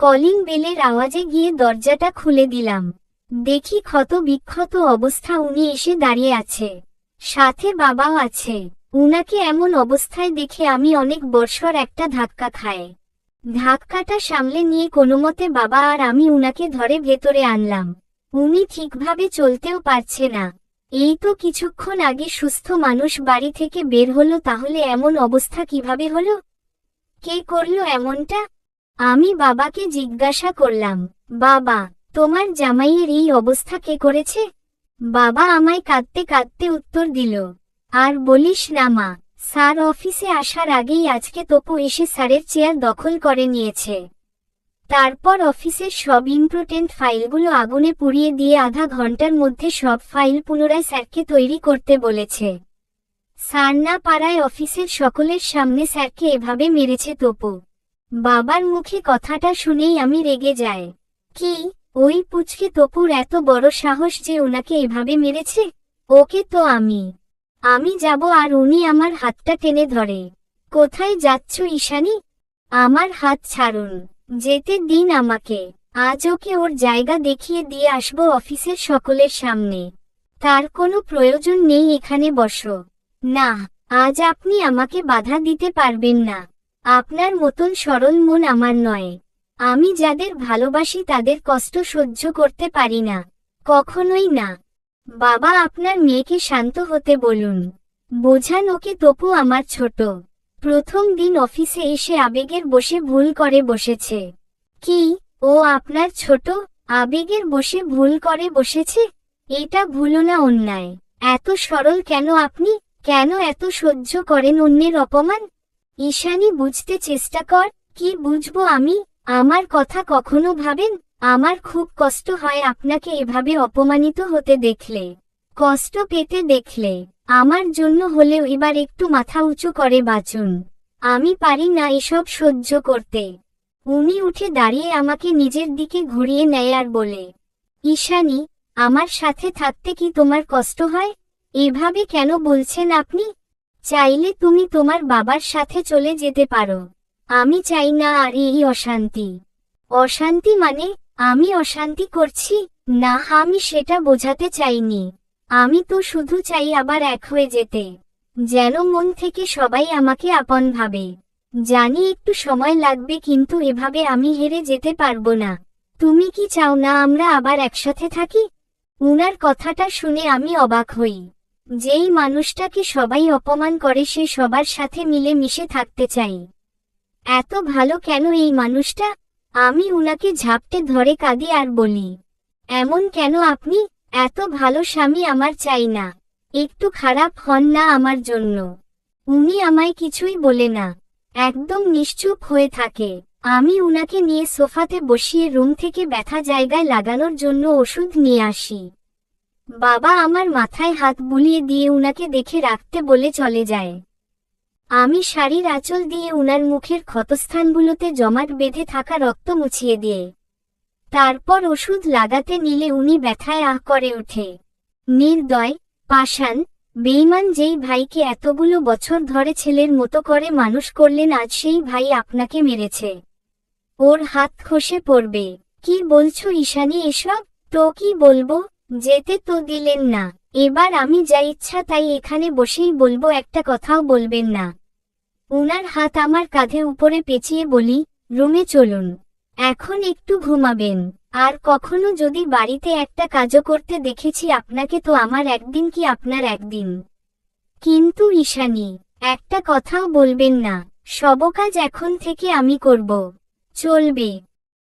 Calling বেলের আওয়াজে গিয়ে দরজাটা খুলে দিলাম। দেখি ক্ষত বিক্ষত অবস্থা উনি এসে দাঁড়িয়ে আছে। সাথে বাবাও আছে। উনাকে এমন অবস্থায় দেখে আমি অনেক বর্ষর একটা ধাক্কা খায় ধাক্কাটা সামলে নিয়ে কোনোমতে বাবা আর আমি উনাকে ধরে ভেতরে আনলাম। উনি ঠিকভাবে চলতেও পারছে না। এই তো কিছুক্ষণ আগে সুস্থ মানুষ বাড়ি থেকে বের হলো, তাহলে এমন অবস্থা কীভাবে হলো? কে করল এমনটা? আমি বাবাকে জিজ্ঞাসা করলাম, বাবা, তোমার জামাইয়ের এই অবস্থা কে করেছে? বাবা আমায় কাঁদতে কাঁদতে উত্তর দিল, আর বলিস না মা, স্যার অফিসে আসার আগেই আজকে তপু এসে স্যারের চেয়ার দখল করে নিয়েছে। তারপর অফিসের সব ইম্পর্টেন্ট ফাইলগুলো আগুনে পুড়িয়ে দিয়ে আধা ঘণ্টার মধ্যে সব ফাইল পুনরায় স্যারকে তৈরি করতে বলেছে। স্যার না পারায় অফিসের সকলের সামনে স্যারকে এভাবে মেরেছে তপু। বাবার মুখে কথাটা শুনেই আমি রেগে যাই। কি, ওই পুচকে তপুর এত বড় সাহস যে ওনাকে এভাবে মেরেছে? ওকে তো আমি। আমি যাব আর উনি আমার হাতটা টেনে ধরে। কোথায় যাচ্ছ ঈশানী? আমার হাত ছাড়ুন। যেতে দিন আমাকে। আজ ওকে ওর জায়গা দেখিয়ে দিয়ে আসব অফিসের সকলের সামনে। তার কোনো প্রয়োজন নেই এখানে বসো। না, আজ আপনি আমাকে বাধা দিতে পারবেন না। আপনার মতন সরল মন আমার নয়। আমি যাদের ভালোবাসি তাদের কষ্ট সহ্য করতে পারি না। কখনোই না। বাবা আপনার মেয়েকে শান্ত হতে বলুন। বোঝান ওকে তপু আমার ছোট। প্রথম দিন অফিসে এসে আবেগের বসে ভুল করে বসেছে। কি? ও আপনার ছোট? আবেগের বসে ভুল করে বসেছে? এটা ভুলো না অন্যায়। এত সরল কেন আপনি? কেন এত সহ্য করেন অন্যের অপমান? ঈশানী বুঝতে চেষ্টা কর, কি বুঝব আমি? আমার কথা কখনো ভাবেন? আমার খুব কষ্ট হয় আপনাকে এভাবে অপমানিত হতে দেখলে। কষ্ট পেতে দেখলে। আমার জন্য হলেও এবার একটু মাথা উঁচু করে বাঁচুন। আমি পারি না এসব সহ্য করতে। উনি উঠে দাঁড়িয়ে আমাকে নিজের দিকে ঘুরিয়ে নেয় আর বলে, ঈশানী, আমার সাথে থাকতে কি তোমার কষ্ট হয়? এভাবে কেন বলছেন আপনি? চাইলে তুমি তোমার বাবার সাথে চলে যেতে পারো। আমি চাই না আর এই অশান্তি। অশান্তি মানে আমি অশান্তি করছি, না আমি সেটা বোঝাতে চাইনি। আমি তো শুধু চাই আবার এক হয়ে যেতে। যেন মন থেকে সবাই আমাকে আপন ভাবে। জানি একটু সময় লাগবে কিন্তু এভাবে আমি হেরে যেতে পারব না। তুমি কি চাও না আমরা আবার একসাথে থাকি? উনার কথাটা শুনে আমি অবাক হই। যেই মানুষটাকে সবাই অপমান করে সে সবার সাথে মিলে মিশে থাকতে চাই এত ভালো কেন এই মানুষটা? আমি উনাকে ঝাপটে ধরে কাঁদি আর বলি, এমন কেন আপনি? এত ভালো স্বামী আমার চাই না। একটু খারাপ হন না আমার জন্য। উনি আমায় কিছুই বলে না। একদম নিশ্চুপ হয়ে থাকে। আমি উনাকে নিয়ে সোফাতে বসিয়ে রুম থেকে ব্যথা জায়গায় লাগানোর জন্য ওষুধ নিয়ে আসি। বাবা আমার মাথায় হাত বুলিয়ে দিয়ে উনাকে দেখে রাখতে বলে চলে যায়। আমি শাড়ির আঁচল দিয়ে উনার মুখের ক্ষতস্থানগুলোতে জমাট বেঁধে থাকা রক্ত মুছিয়ে দিয়ে, তারপর ওষুধ লাগাতে নিলে উনি ব্যথায় আহ করে ওঠে। নির্দয়, পাষাণ বেইমান যেই ভাইকে এতগুলো বছর ধরে ছেলের মতো করে মানুষ করলেন আজ সেই ভাই আপনাকে মেরেছে। ওর হাত খসে পড়বে। কি বলছো ঈশানী এসব? তো কি বলব? যেতে তো দিলেন না। এবার আমি যা ইচ্ছা তাই এখানে বসেই বলব, একটা কথাও বলবেন না। উনার হাত আমার কাঁধে উপরে পেঁচিয়ে বলি, রুমে চলুন। এখন একটু ঘুমাবেন। আর কখনো যদি বাড়িতে একটা কাজও করতে দেখেছি, আপনাকে তো আমার একদিন কি আপনার একদিন? কিন্তু ঈশানি, একটা কথাও বলবেন না। সব কাজ এখন থেকে আমি করব। চলবে।